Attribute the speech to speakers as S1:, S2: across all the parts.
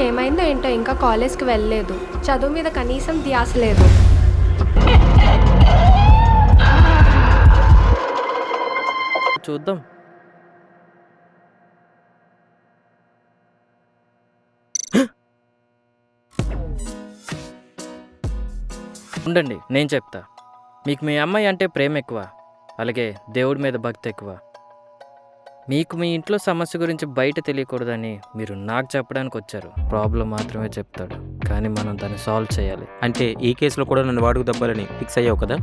S1: ఏమైందో ఏంటో ఇంకా కాలేజ్కి వెళ్ళలేదు. చదువు మీద కనీసం ధ్యాస లేదు.
S2: చూద్దాం. ఉండండి నేను చెప్తా. మీకు మీ అమ్మాయి అంటే ప్రేమ ఎక్కువ అలాగే దేవుడి మీద భక్తి ఎక్కువ మీకు మీ ఇంట్లో సమస్య గురించి బయట తెలియకూడదని మీరు నాకు చెప్పడానికి వచ్చారు. ప్రాబ్లం మాత్రమే చెప్తాడు. కానీ మనం దాన్ని సాల్వ్ చేయాలి.
S3: అంటే ఈ కేసులో కూడా నన్ను వాడుకు దబ్బాలని ఫిక్స్ అయ్యావు కదా?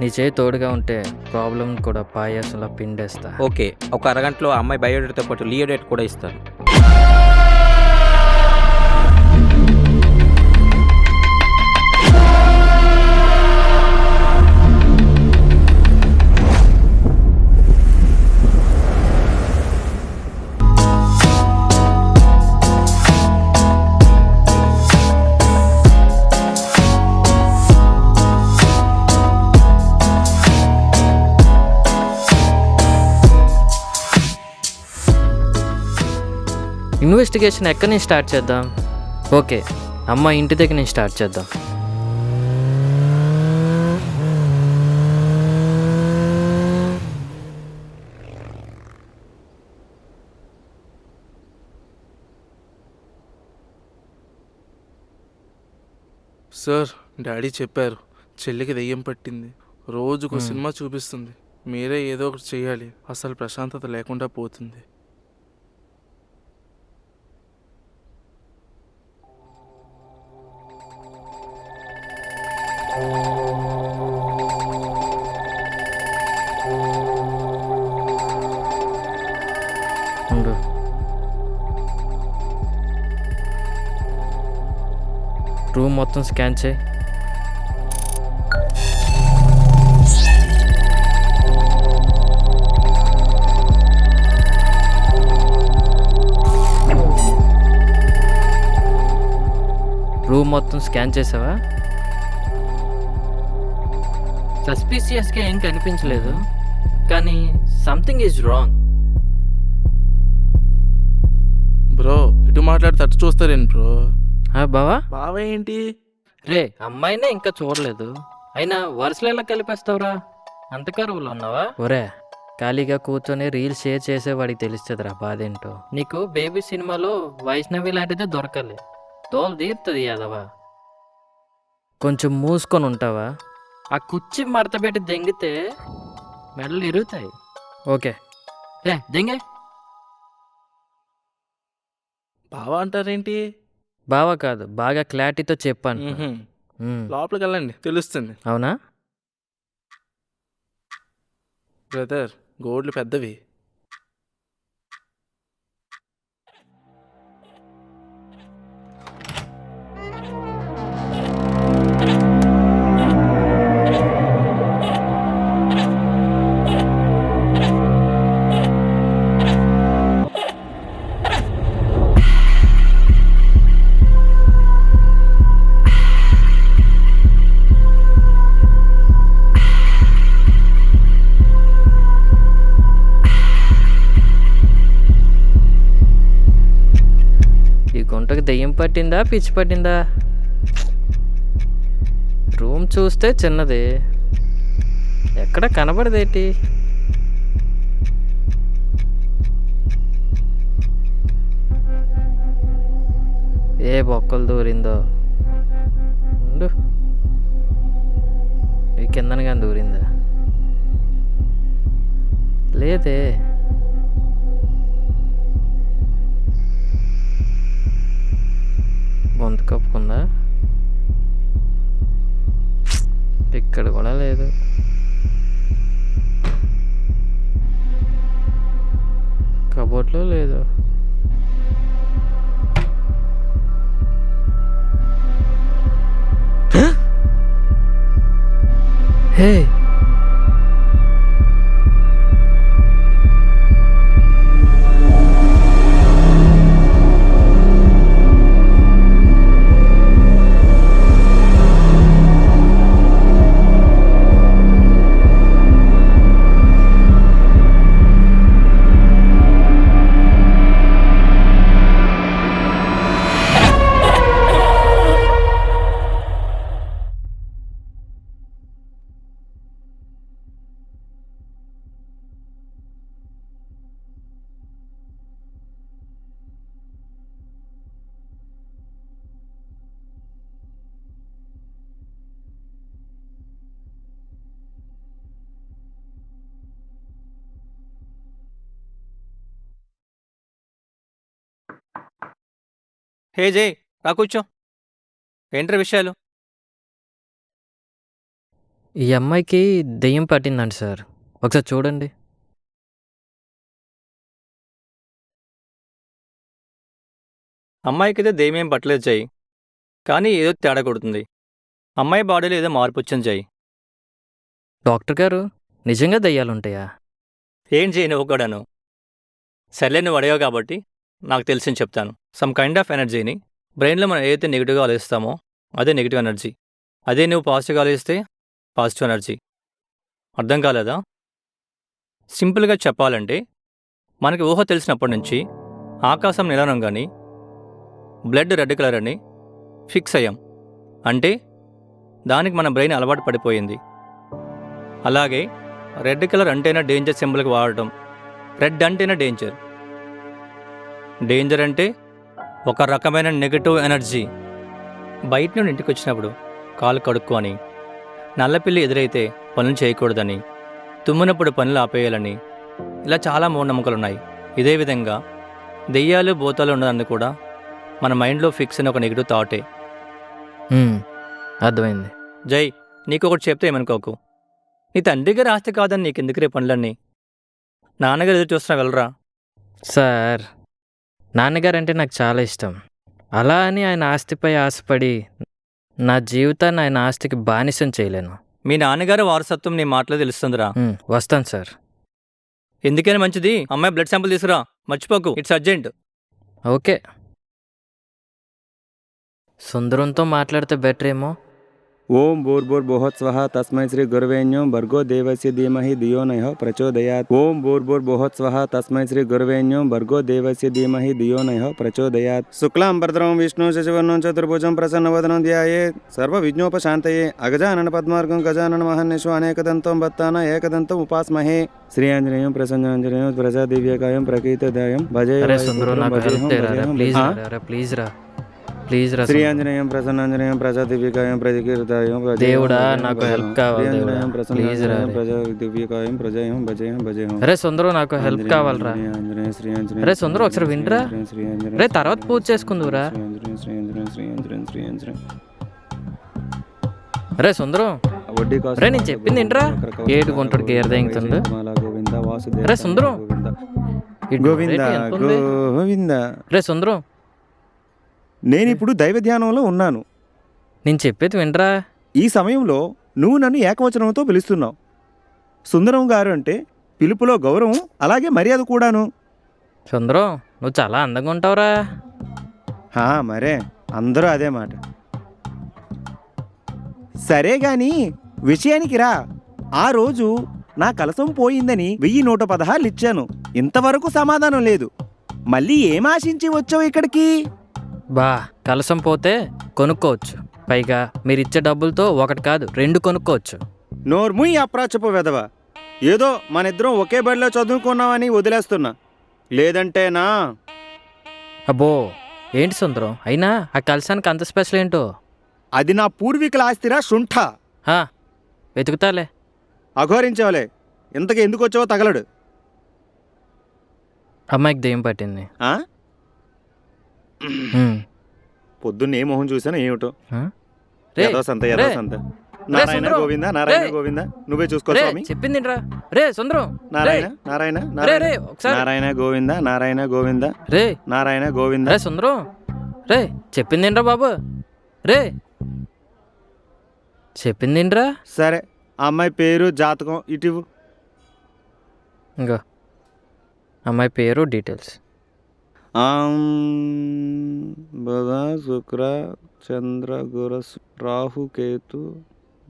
S2: నీ చేయి తోడుగా ఉంటే ప్రాబ్లం కూడా పాయాసంలా పిండేస్తా.
S3: ఓకే. ఒక అరగంటలో అమ్మాయి బయోడేట్తో పాటు లియోడేట్ కూడా ఇస్తాను.
S2: ఇన్వెస్టిగేషన్ ఎక్కడి నుంచి స్టార్ట్ చేద్దాం? ఓకే అమ్మ ఇంటి దగ్గర నుంచి స్టార్ట్ చేద్దాం.
S4: సార్ డాడీ చెప్పారు చెల్లికి దెయ్యం పట్టింది. రోజుకు. సినిమా చూపిస్తుంది. మీరే ఏదో ఒకటి చేయాలి. అసలు ప్రశాంతత లేకుండా పోతుంది.
S2: రూమ్ మొత్తం స్కాన్ చేయి. రూమ్ మొత్తం స్కాన్ చేసావా? సస్పీసియస్గా ఏం కనిపించలేదు. కానీ సంథింగ్ ఈజ్ రాంగ్
S4: బ్రో ఇటు మాట్లాడితే అటు చూస్తారేంటి బ్రో?
S2: బావా?
S4: బావా ఏంటి?
S2: రే అమ్మాయినే ఇంకా చూడలేదు. అయినా వరుసలు ఎలా కలిపేస్తావురా. అంత కరువులో ఉన్నావా? ఒరే ఖాళీగా కూర్చొని రీల్స్ షేర్ చేసే వాడికి తెలుస్తుందిరా బాధేంటో. నీకు బేబీ సినిమాలో వైష్ణవి లాంటిదే దొరకాలి. తోలు తీరుతుంది యాదవా. కొంచెం మూసుకొని ఉంటావా? ఆ కుర్చీ మడత పెట్టి దెంగితే మెడలు ఇరుగుతాయి. ఓకే. రే దెంగే.
S4: బావా అంటారేంటి?
S2: బావా కాదు బాగా క్లారిటీతో చెప్పాను.
S4: లోపలికి వెళ్ళండి తెలుస్తుంది.
S2: అవునా?
S4: బ్రదర్ గోడ్లు పెద్దవి.
S2: గుంటకు దెయ్యం పట్టిందా పిచ్చి పట్టిందా? రూమ్ చూస్తే చిన్నది. ఎక్కడ కనబడదేటి ఏ బొక్కలు దూరిందో? ఉండు. ఈ కిందన కానీ దూరిందా? లేదే. గొంతు కప్పుకుందా? ఇక్కడ కూడా లేదు. కబోర్డ్లో లేదు. హే!
S5: హే జయ్ రా కూర్చో. ఏంట్రా విషయాలు?
S2: ఈ అమ్మాయికి దెయ్యం పట్టిందండి సార్. ఒకసారి చూడండి.
S5: అమ్మాయికైతే దెయ్యమేం పట్టలేదు జయ్ కానీ ఏదో తేడా కొడుతుంది. అమ్మాయి బాడీలో ఏదో మార్పు వచ్చింది జయ్
S2: డాక్టర్ గారు నిజంగా దెయ్యాలు ఉంటాయా
S5: ఏం చేయను ఒకడాను సర్లే నువ్వు అడిగావు కాబట్టి. నాకు తెలిసింది చెప్తాను. సమ్ కైండ్ ఆఫ్ ఎనర్జీని బ్రెయిన్లో మనం ఏదైతే నెగిటివ్గా ఆలోచిస్తామో అదే నెగిటివ్ ఎనర్జీ అదే నువ్వు పాజిటివ్గా ఆలోచిస్తే పాజిటివ్ ఎనర్జీ అర్థం కాలేదా? సింపుల్గా చెప్పాలంటే మనకి ఊహ తెలిసినప్పటి నుంచి ఆకాశం నిలనం కానీ బ్లడ్ రెడ్ కలర్ అని ఫిక్స్ అయ్యాం. అంటే దానికి మన బ్రెయిన్ అలవాటు పడిపోయింది. అలాగే రెడ్ కలర్ అంటేనే డేంజర్ సింబల్కి వాడటం. రెడ్ అంటేనే డేంజర్ డేంజర్ అంటే ఒక రకమైన నెగటివ్ ఎనర్జీ. బయట నుండి ఇంటికి వచ్చినప్పుడు కాలు కడుక్కో అని నల్లపిల్లి ఎదురైతే పనులు చేయకూడదని తుమ్మినప్పుడు పనులు ఆపేయాలని ఇలా చాలా మూఢనమ్మకాలు ఉన్నాయి ఇదే విధంగా దెయ్యాలు భూతాలు ఉన్నదాన్ని కూడా మన మైండ్లో ఫిక్స్ అయిన ఒక నెగిటివ్ థాటే.
S2: అర్థమైంది.
S5: జై నీకు ఒకటి చెప్తే ఏమనుకోకు? నీ తండ్రి గారి ఆస్తి కాదని నీకెందుకు రే పనులన్నీ? నాన్నగారు ఎదురు చూస్తున్నా వెళ్ళరా?
S2: సార్. నాన్నగారు అంటే నాకు చాలా ఇష్టం. అలా అని ఆయన ఆస్తిపై ఆశపడి నా జీవితాన్ని ఆయన ఆస్తికి బానిసం చేయలేను.
S5: మీ నాన్నగారు వారసత్వం నీ మాటలో తెలుస్తుందిరా.
S2: వస్తాను సార్.
S5: ఎందుకైనా మంచిది? అమ్మాయి బ్లడ్ శాంపుల్ తీసుకురా. మర్చిపోకు. It's urgent.
S2: ఓకే. సుందరంతో మాట్లాడితే బెటర్ ఏమో
S6: ओम भूर्भुर्भुहत् स्वः तस्मै श्रीगुर्वेण्यो भर्गो देवस्य धीमह धियो नयः प्रचोदयात। ओम भूर्भुर्भुहत् स्वः तस्मै श्रीगुर्वेण्यो भर्गो देवस्य धीमह धियो नयः प्रचोदयात। शुक्लां भद्रं विष्णु शशिवर्ण चतुर्भुज प्रसन्न वदन ध्याये सर्व सर्वविज्ञोपशान्तये अगजानन पद्मार्ग गजानन महन्निषु अनेकदन्तं भत्तान एकदन्तम् उपास्महे श्री आंजनेय प्रसन्नांजनेय प्रजा दिव्यकायम प्रकीर्तदायम
S2: प्रकृत अरे भजय प्लीज़ रहा ప్లీజ్ రా ప్లీజ్ రా
S6: శ్రీ
S2: సుందరం.
S6: ఆంజనేయం ప్రసన్నాంజనేయం ప్రజా దివ్యకాయం ప్రజకీర్తాయం
S2: దేవుడా, నాకు help కావాలి రా రే.
S6: ప్రజా దివ్యకాయం ప్రజయం భజయం భజయం
S2: అరే సుందరం నాకు హెల్ప్ కావాలరా.
S6: ఆంజనేయ శ్రీ ఆంజనేయ
S2: అరే సుందరం ఒకసారి వినరా? రే తర్వాత పూజ చేసుకుందురా అరే సుందరం. రే, నేను చెప్పింది ఏంట్రా? ఏడు గుంటడు గేర్
S6: వాసుదేవ
S2: అరే, సుందరం.
S6: గోవింద? గోవింద?
S2: రే సుందరం.
S6: నేను ఇప్పుడు దైవ ధ్యానంలో ఉన్నాను.
S2: నేను చెప్పేది వినరా?
S6: ఈ సమయంలో నువ్వు నన్ను ఏకవచనంతో పిలుస్తున్నావు. సుందరం గారు అంటే పిలుపులో గౌరవం అలాగే మర్యాద కూడాను.
S2: సుందరం నువ్వు చాలా అందంగా ఉంటావురా.
S6: హా మరే అందరూ అదే మాట. సరే గాని విషయానికి రా. ఆ రోజు నా కలసం పోయిందని వెయ్యి నూట పదహారులు ఇచ్చాను. ఇంతవరకు సమాధానం లేదు. మళ్ళీ ఏం ఆశించి వచ్చావు ఇక్కడికి?
S2: బా కలసం పోతే కొనుక్కోవచ్చు. పైగా మీరు ఇచ్చే డబ్బులతో ఒకటి కాదు రెండు కొనుక్కోవచ్చు.
S6: నోర్ముయ్ అప్రాచపు వెదవ ఏదో మనిద్దరం ఒకే బడిలో చదువుకున్నామని వదిలేస్తున్నా. లేదంటేనా
S2: అబ్బో ఏంటి సుందరం? అయినా ఆ కలసానికి అంత స్పెషల్ ఏంటో?
S6: అది నా పూర్వీకుల ఆస్తిరా శుంఠ.
S2: హా వెతుకుతాలే.
S6: అఘోరించవలే. ఇంతకు ఎందుకు వచ్చావో తగలడు.
S2: అమ్మాయికి దెయ్యం పట్టింది.
S6: ఆ?
S2: హ్మ్.
S6: పొద్దున్న ఏ మొహం చూసానో ఏమిటో?
S2: రే
S6: ఏదో సంత ఏదో. సంత. నారాయణ. గోవింద? నారాయణ. గోవింద? నువ్వే చూసుకో స్వామి.
S2: చెప్పిందిరా రే సుందరం.
S6: నారాయణ నారాయణ
S2: రే
S6: నారాయణ.
S2: రే ఒకసారి.
S6: నారాయణ గోవింద? నారాయణ గోవింద?
S2: రే
S6: నారాయణ గోవింద?
S2: రే సుందరం. రే చెప్పిందేంట్రా బాబు. రే చెప్పిందేంట్రా.
S6: సరే ఆ అమ్మాయి పేరు జాతకం ఇటు
S2: ఇంకా అమ్మాయి పేరు డీటెయిల్స్.
S6: ఆం బుధ శుక్ర చంద్ర గుర రాహు కేతు.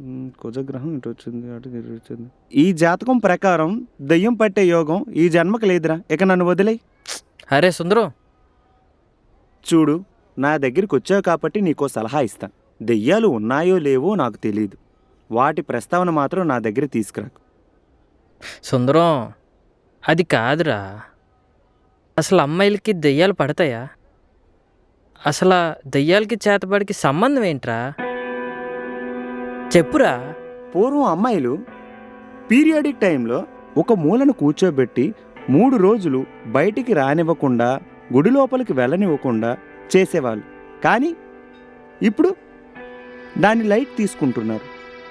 S6: ఉమ్, కుజగ్రహం ఇటు వచ్చింది అటు ఇటు వచ్చింది. ఈ జాతకం ప్రకారం దయ్యం పట్టే యోగం ఈ జన్మకు లేదురా. ఇక నన్ను వదిలే
S2: అరే సుందరం.
S6: చూడు నా దగ్గరికి వచ్చావు కాబట్టి నీకో సలహా ఇస్తాను దెయ్యాలు ఉన్నాయో లేవో నాకు తెలియదు వాటి ప్రస్తావన మాత్రం నా దగ్గర తీసుకురాకు.
S2: సుందరం అది కాదురా. అసలు అమ్మాయిలకి దెయ్యాలు పడతాయా? అసలు దెయ్యాలకి చేతబడికి సంబంధం ఏంట్రా? చెప్పురా.
S6: పూర్వం అమ్మాయిలు పీరియాడిక్ టైంలో ఒక మూలను కూర్చోబెట్టి మూడు రోజులు బయటికి రానివ్వకుండా గుడి లోపలికి వెళ్ళనివ్వకుండా చేసేవాళ్ళు. కానీ ఇప్పుడు దాని లైట్ తీసుకుంటున్నారు.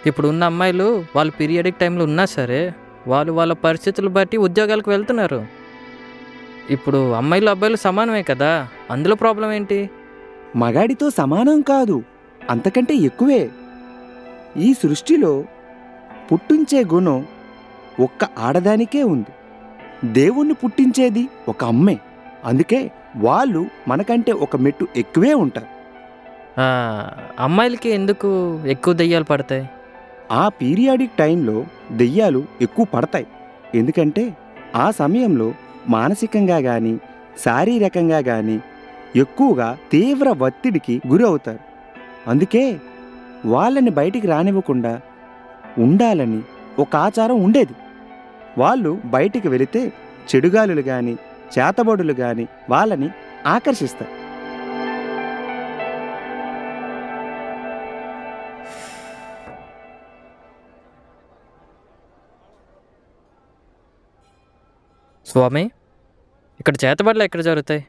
S2: ఇప్పుడు ఉన్న అమ్మాయిలు వాళ్ళు పీరియడిక్ టైంలో ఉన్నా సరే వాళ్ళు వాళ్ళ పరిస్థితులు బట్టి ఉద్యోగాలకు వెళ్తున్నారు. ఇప్పుడు అమ్మాయిలు అబ్బాయిలు సమానమే కదా? అందులో ప్రాబ్లం ఏంటి?
S6: మగాడితో సమానం కాదు. అంతకంటే ఎక్కువే. ఈ సృష్టిలో పుట్టించే గుణం ఒక్క ఆడదానికే ఉంది. దేవుణ్ణి పుట్టించేది ఒక అమ్మే. అందుకే వాళ్ళు మనకంటే ఒక మెట్టు ఎక్కువే ఉంటారు.
S2: అమ్మాయిలకి ఎందుకు ఎక్కువ దెయ్యాలు పడతాయి?
S6: ఆ పీరియాడిక్ టైంలో దెయ్యాలు ఎక్కువ పడతాయి. ఎందుకంటే ఆ సమయంలో మానసికంగా కానీ శారీరకంగా కానీ ఎక్కువగా తీవ్ర ఒత్తిడికి గురి అవుతారు. అందుకే వాళ్ళని బయటికి రానివ్వకుండా ఉండాలని ఒక ఆచారం ఉండేది. వాళ్ళు బయటికి వెళితే చెడుగాలులు కానీ చేతబడులు కానీ వాళ్ళని ఆకర్షిస్తాయి.
S2: స్వామి ఇక్కడ చేతబడులు ఎక్కడ జరుగుతాయి?